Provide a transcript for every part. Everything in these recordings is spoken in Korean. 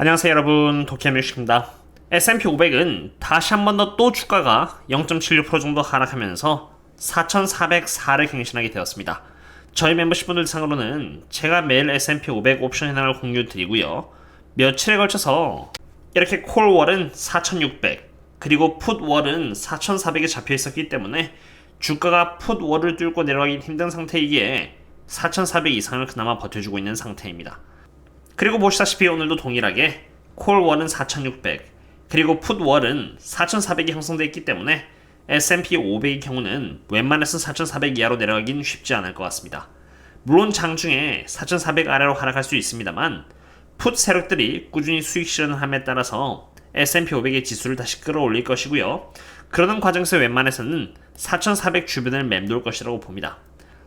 안녕하세요 여러분 도키아뮤식입니다. S&P 500은 다시 한 번 더 또 주가가 0.76% 정도 하락하면서 4,404를 갱신하게 되었습니다. 저희 멤버십분들 상으로는 제가 매일 S&P 500 옵션 현황을 공유 드리고요. 며칠에 걸쳐서 이렇게 콜월은 4,600 그리고 풋월은 4,400에 잡혀 있었기 때문에 주가가 풋월을 뚫고 내려가기 힘든 상태이기에 4,400 이상을 그나마 버텨주고 있는 상태입니다. 그리고 보시다시피 오늘도 동일하게 콜1은 4600 그리고 풋1은 4400이 형성되어 있기 때문에 S&P 500의 경우는 웬만해서 4400 이하로 내려가긴 쉽지 않을 것 같습니다. 물론 장중에 4400 아래로 하락할 수 있습니다만 풋 세력들이 꾸준히 수익 실현을 함에 따라서 S&P 500의 지수를 다시 끌어올릴 것이고요. 그러는 과정에서 웬만해서는 4400 주변을 맴돌 것이라고 봅니다.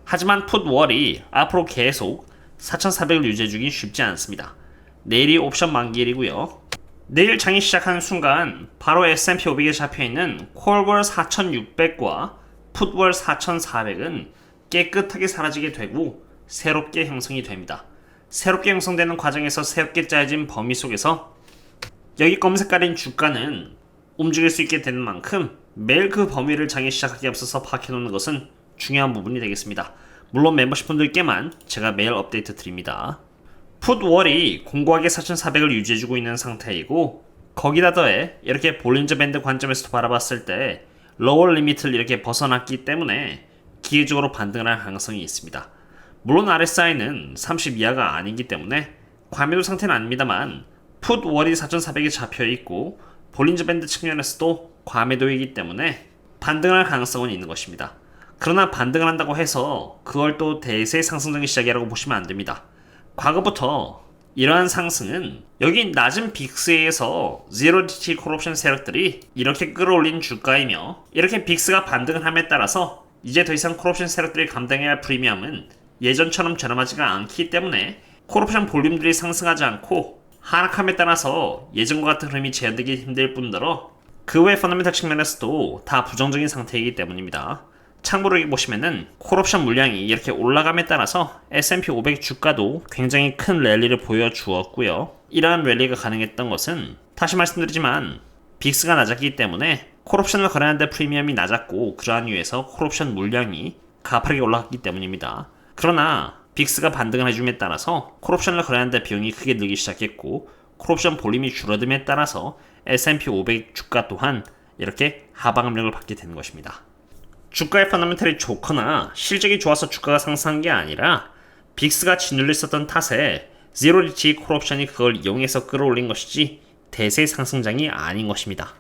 하지만 풋월이 앞으로 계속 4,400을 유지해주긴 쉽지 않습니다. 내일이 옵션 만기일이고요. 내일 장이 시작하는 순간 바로 S&P 500에 잡혀있는 콜월 4,600과 풋월 4,400은 깨끗하게 사라지게 되고 새롭게 형성이 됩니다. 새롭게 형성되는 과정에서 새롭게 짜여진 범위 속에서 여기 검색깔인 주가는 움직일 수 있게 되는 만큼 매일 그 범위를 장이 시작하기 앞서서 파악해놓는 것은 중요한 부분이 되겠습니다. 물론 멤버십 분들께만 제가 매일 업데이트 드립니다. 풋월이 공고하게 4,400을 유지해주고 있는 상태이고 거기다 더해 이렇게 볼린저 밴드 관점에서 바라봤을 때 로워 리미트를 이렇게 벗어났기 때문에 기회적으로 반등을 할 가능성이 있습니다. 물론 RSI는 30 이하가 아니기 때문에 과매도 상태는 아닙니다만 풋월이 4,400에 잡혀 있고 볼린저 밴드 측면에서도 과매도이기 때문에 반등할 가능성은 있는 것입니다. 그러나 반등을 한다고 해서 그걸 또 대세 상승적인 시작이라고 보시면 안 됩니다. 과거부터 이러한 상승은 여기 낮은 빅스에서 제로 디티 콜옵션 세력들이 이렇게 끌어올린 주가이며 이렇게 빅스가 반등을 함에 따라서 이제 더 이상 콜옵션 세력들이 감당해야 할 프리미엄은 예전처럼 저렴하지가 않기 때문에 콜옵션 볼륨들이 상승하지 않고 하락함에 따라서 예전과 같은 흐름이 재현되기 힘들 뿐더러 그 외 펀더멘탈 측면에서도 다 부정적인 상태이기 때문입니다. 참고로 보시면은 콜옵션 물량이 이렇게 올라감에 따라서 S&P 500 주가도 굉장히 큰 랠리를 보여주었고요. 이러한 랠리가 가능했던 것은 다시 말씀드리지만 빅스가 낮았기 때문에 콜옵션을 거래하는데 프리미엄이 낮았고 그러한 이유에서 콜옵션 물량이 가파르게 올라갔기 때문입니다. 그러나 빅스가 반등을 해줌에 따라서 콜옵션을 거래하는데 비용이 크게 늘기 시작했고 콜옵션 볼륨이 줄어듦에 따라서 S&P 500 주가 또한 이렇게 하방 압력을 받게 되는 것입니다. 주가의 펀더멘탈이 좋거나 실적이 좋아서 주가가 상승한 게 아니라 빅스가 짓눌려 있었던 탓에 제로리치 콜옵션이 그걸 이용해서 끌어올린 것이지 대세 상승장이 아닌 것입니다.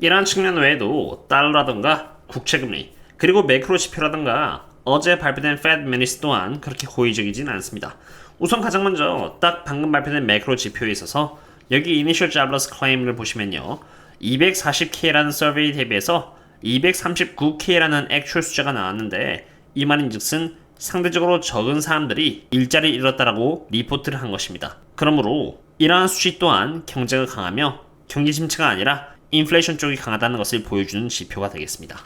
이러한 측면 외에도 달러라던가 국채금리 그리고 매크로 지표라던가 어제 발표된 Fed 미니스 또한 그렇게 호의적이진 않습니다. 우선 가장 먼저 딱 방금 발표된 매크로 지표에 있어서 여기 Initial Jobless Claim을 보시면요 240K라는 서베이 대비해서 239K라는 액츄얼 숫자가 나왔는데 이 말인 즉슨 상대적으로 적은 사람들이 일자리를 잃었다라고 리포트를 한 것입니다. 그러므로 이러한 수치 또한 경제가 강하며 경기 침체가 아니라 인플레이션 쪽이 강하다는 것을 보여주는 지표가 되겠습니다.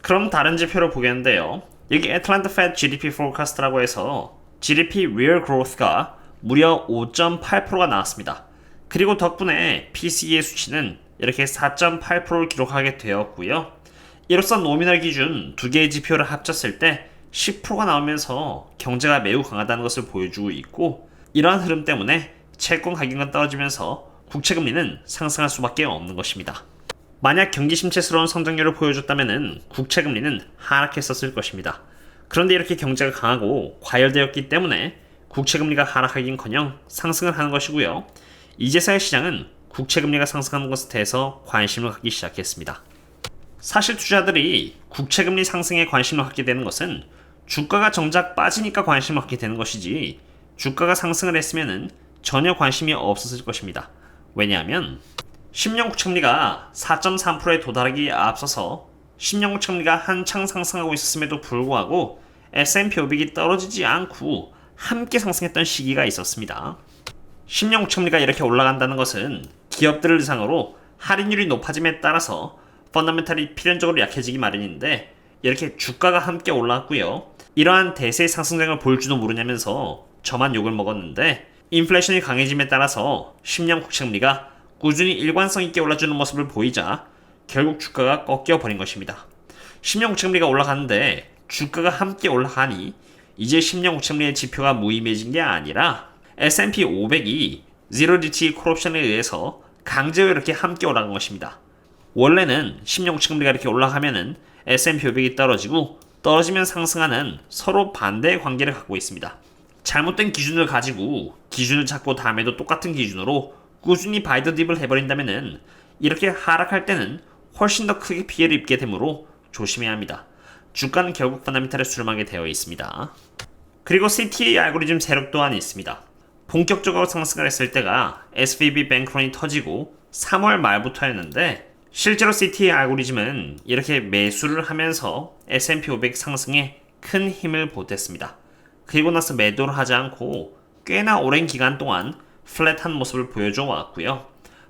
그럼 다른 지표를 보겠는데요. 여기 애틀란타 Fed GDP Forecast라고 해서 GDP Real Growth가 무려 5.8%가 나왔습니다. 그리고 덕분에 PCE의 수치는 이렇게 4.8%를 기록하게 되었고요. 이로써 노미널 기준 두 개의 지표를 합쳤을 때 10%가 나오면서 경제가 매우 강하다는 것을 보여주고 있고 이러한 흐름 때문에 채권 가격은 떨어지면서 국채 금리는 상승할 수밖에 없는 것입니다. 만약 경기 침체스러운 성장률을 보여줬다면 국채 금리는 하락했었을 것입니다. 그런데 이렇게 경제가 강하고 과열되었기 때문에 국채 금리가 하락하긴커녕 상승을 하는 것이고요. 이제서야 시장은 국채 금리가 상승하는 것에 대해서 관심을 갖기 시작했습니다. 사실 투자들이 국채 금리 상승에 관심을 갖게 되는 것은 주가가 정작 빠지니까 관심을 갖게 되는 것이지 주가가 상승을 했으면 전혀 관심이 없었을 것입니다. 왜냐하면 10년 국채금리가 4.3%에 도달하기 앞서서 10년 국채금리가 한창 상승하고 있었음에도 불구하고 S&P 500이 떨어지지 않고 함께 상승했던 시기가 있었습니다. 10년 국채금리가 이렇게 올라간다는 것은 기업들을 대상으로 할인율이 높아짐에 따라서 펀더멘탈이 필연적으로 약해지기 마련인데 이렇게 주가가 함께 올라왔고요. 이러한 대세 상승장을 볼 줄도 모르냐면서 저만 욕을 먹었는데 인플레이션이 강해짐에 따라서 10년 국채금리가 꾸준히 일관성 있게 올라주는 모습을 보이자 결국 주가가 꺾여 버린 것입니다. 10년 국채금리가 올라가는데 주가가 함께 올라가니 이제 10년 국채금리의 지표가 무의미해진 게 아니라 S&P 500이 Zero DT 콜옵션에 의해서 강제로 이렇게 함께 올라간 것입니다. 원래는 10년 국채금리가 이렇게 올라가면은 S&P 500이 떨어지고 떨어지면 상승하는 서로 반대의 관계를 갖고 있습니다. 잘못된 기준을 가지고 기준을 잡고 다음에도 똑같은 기준으로 꾸준히 바이더 딥을 해버린다면은 이렇게 하락할 때는 훨씬 더 크게 피해를 입게 되므로 조심해야 합니다. 주가는 결국 펀더멘탈에 수렴하게 되어 있습니다. 그리고 CTA 알고리즘 세력 또한 있습니다. 본격적으로 상승을 했을 때가 SVB 뱅크런이 터지고 3월 말부터였는데 실제로 CTA 알고리즘은 이렇게 매수를 하면서 S&P 500 상승에 큰 힘을 보탰습니다. 그리고 나서 매도를 하지 않고 꽤나 오랜 기간 동안 플랫한 모습을 보여줘 왔고요.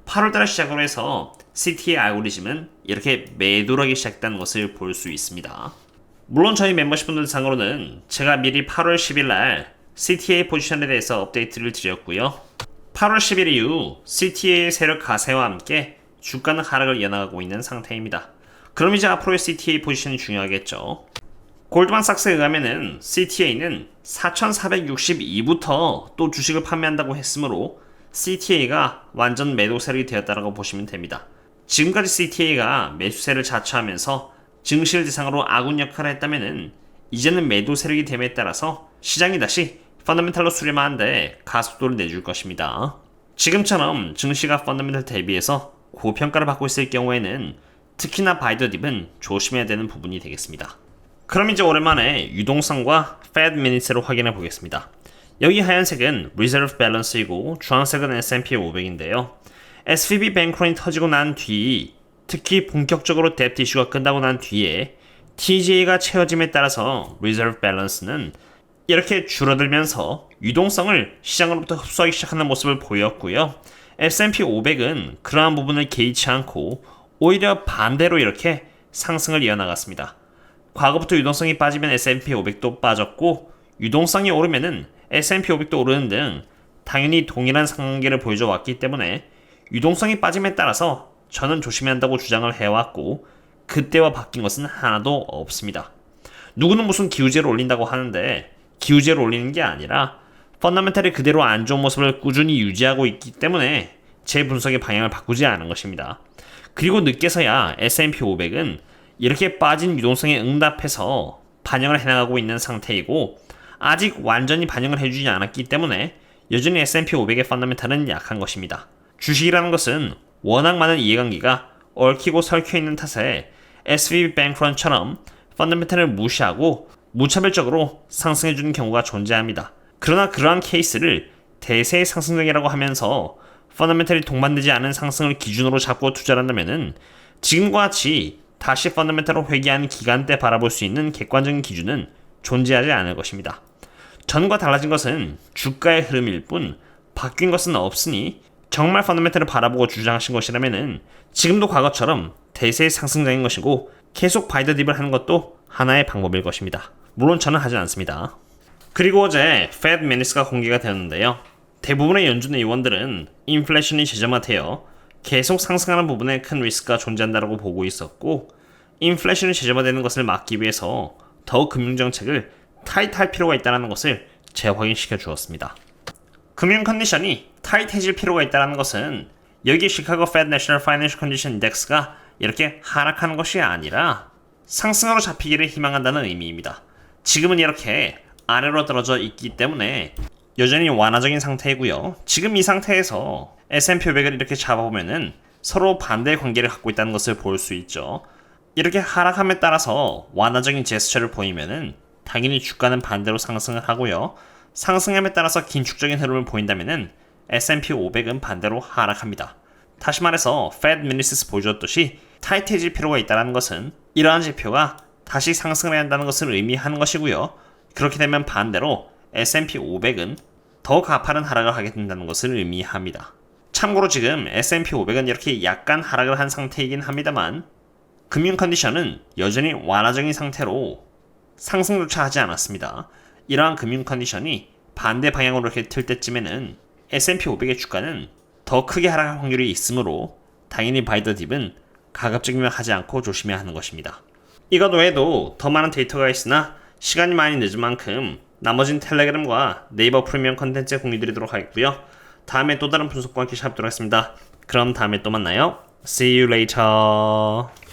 8월달 시작으로 해서 CTA 알고리즘은 이렇게 매도를 하기 시작했다는 것을 볼 수 있습니다. 물론 저희 멤버십분들 상으로는 제가 미리 8월 10일 날 CTA 포지션에 대해서 업데이트를 드렸고요. 8월 10일 이후 CTA의 세력 가세와 함께 주가는 하락을 이어나가고 있는 상태입니다. 그럼 이제 앞으로의 CTA 포지션이 중요하겠죠. 골드만삭스에 의하면은 CTA는 4,462부터 또 주식을 판매한다고 했으므로 CTA가 완전 매도 세력이 되었다고 보시면 됩니다. 지금까지 CTA가 매수세를 자처하면서 증시를 대상으로 아군 역할을 했다면은 이제는 매도 세력이 됨에 따라서 시장이 다시 펀더멘탈로 수렴하는데 가속도를 내줄 것입니다. 지금처럼 증시가 펀더멘탈 대비해서 고평가를 받고 있을 경우에는 특히나 바이더딥은 조심해야 되는 부분이 되겠습니다. 그럼 이제 오랜만에 유동성과 Fed 미니스를 확인해 보겠습니다. 여기 하얀색은 Reserve Balance이고 주황색은 S&P 500인데요. SVB 뱅크런이 터지고 난 뒤, 특히 본격적으로 뎁트 이슈가 끝나고 난 뒤에 TGA가 채워짐에 따라서 Reserve Balance는 이렇게 줄어들면서 유동성을 시장으로부터 흡수하기 시작하는 모습을 보였고요. S&P 500은 그러한 부분을 개의치 않고 오히려 반대로 이렇게 상승을 이어나갔습니다. 과거부터 유동성이 빠지면 S&P 500도 빠졌고 유동성이 오르면은 S&P 500도 오르는 등 당연히 동일한 상관계를 보여줘 왔기 때문에 유동성이 빠짐에 따라서 저는 조심해야 한다고 주장을 해왔고 그때와 바뀐 것은 하나도 없습니다. 누구는 무슨 기우제를 올린다고 하는데 기우제를 올리는 게 아니라 펀더멘탈이 그대로 안 좋은 모습을 꾸준히 유지하고 있기 때문에 제 분석의 방향을 바꾸지 않은 것입니다. 그리고 늦게서야 S&P 500은 이렇게 빠진 유동성에 응답해서 반영을 해나가고 있는 상태이고 아직 완전히 반영을 해주지 않았기 때문에 여전히 S&P 500의 펀더멘탈은 약한 것입니다. 주식이라는 것은 워낙 많은 이해관계가 얽히고 설켜 있는 탓에 SVB 뱅크런처럼 펀더멘탈을 무시하고 무차별적으로 상승해주는 경우가 존재합니다. 그러나 그러한 케이스를 대세 상승장이라고 하면서 펀더멘탈이 동반되지 않은 상승을 기준으로 잡고 투자를 한다면 지금과 같이 다시 펀더멘탈을 회귀하는 기간 때 바라볼 수 있는 객관적인 기준은 존재하지 않을 것입니다. 전과 달라진 것은 주가의 흐름일 뿐 바뀐 것은 없으니 정말 펀더멘탈을 바라보고 주장하신 것이라면 지금도 과거처럼 대세의 상승장인 것이고 계속 바이더 딥을 하는 것도 하나의 방법일 것입니다. 물론 저는 하지 않습니다. 그리고 어제 Fed 미니스가 공개가 되었는데요. 대부분의 연준 의원들은 인플레이션이 제점화되어 계속 상승하는 부분에 큰 리스크가 존재한다고 보고 있었고 인플레이션이 제점화되는 것을 막기 위해서 더욱 금융정책을 타이트할 필요가 있다는 것을 재확인시켜 주었습니다. 금융 컨디션이 타이트해질 필요가 있다는 것은 여기 시카고 Fed National Financial Condition Index가 이렇게 하락하는 것이 아니라 상승으로 잡히기를 희망한다는 의미입니다. 지금은 이렇게 아래로 떨어져 있기 때문에 여전히 완화적인 상태이고요. 지금 이 상태에서 S&P 500을 이렇게 잡아보면은 서로 반대의 관계를 갖고 있다는 것을 볼 수 있죠. 이렇게 하락함에 따라서 완화적인 제스처를 보이면은 당연히 주가는 반대로 상승을 하고요. 상승함에 따라서 긴축적인 흐름을 보인다면은 S&P 500은 반대로 하락합니다. 다시 말해서 Fed Minutes 보여줬듯이 타이트해질 필요가 있다는 것은 이러한 지표가 다시 상승을 해야 한다는 것을 의미하는 것이고요. 그렇게 되면 반대로 S&P 500은 더 가파른 하락을 하게 된다는 것을 의미합니다. 참고로 지금 S&P 500은 이렇게 약간 하락을 한 상태이긴 합니다만 금융 컨디션은 여전히 완화적인 상태로 상승조차 하지 않았습니다. 이러한 금융 컨디션이 반대 방향으로 이렇게 틀 때쯤에는 S&P 500의 주가는 더 크게 하락할 확률이 있으므로 당연히 바이더 딥은 가급적이면 하지 않고 조심해야 하는 것입니다. 이것 외에도 더 많은 데이터가 있으나 시간이 많이 늦은 만큼 나머진 텔레그램과 네이버 프리미엄 컨텐츠에 공유드리도록 하겠고요. 다음에 또 다른 분석과 함께 찾아뵙도록 하겠습니다. 그럼 다음에 또 만나요. See you later.